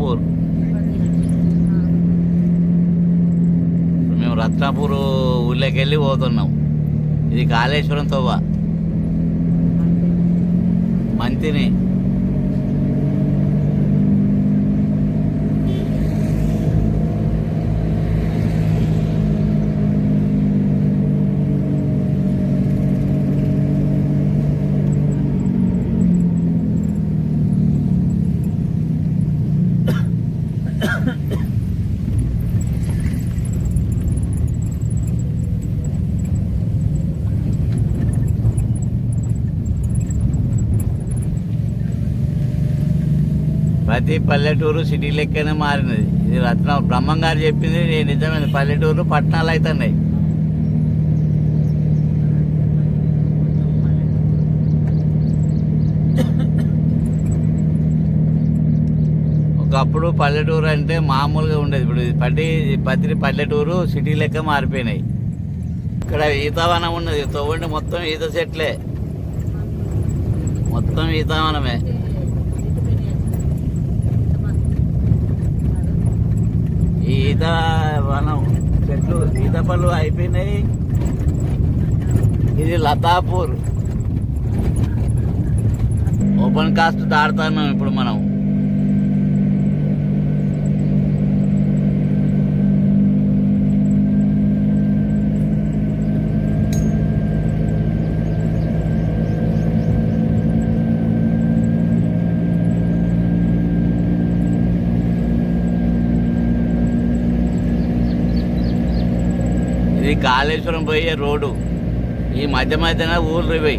రత్నాపూర్ మేము రత్నాపూర్ ఊళ్ళోకి వెళ్ళి పోతున్నాం. ఇది కాళేశ్వరం తవ్వ మంతిని. ప్రతి పల్లెటూరు సిటీ లెక్కనే మారినది. ఇది రత్న బ్రహ్మం గారు చెప్పింది నేను నిజమైన పల్లెటూరు పట్టణాలు అవుతున్నాయి ఒకప్పుడు పల్లెటూరు అంటే మామూలుగా ఉండేది. ఇప్పుడు పట్టి పత్రి పల్లెటూరు సిటీ లెక్క మారిపోయినాయి. ఇక్కడ ఈతవనం ఉన్నది. తవ్వండి మొత్తం ఈత చెట్లే. మొత్తం ఈతవనమే ఈ ఈత వనం. చెట్లు ఈత పళ్ళు అయిపోయినాయి. ఇది లతాపూర్. ఓపెన్ కాస్ట్ దాడుతున్నాం ఇప్పుడు మనం. ఇది కాళేశ్వరం పోయే రోడ్డు. ఈ మధ్య మధ్యన ఊర్లు పోయి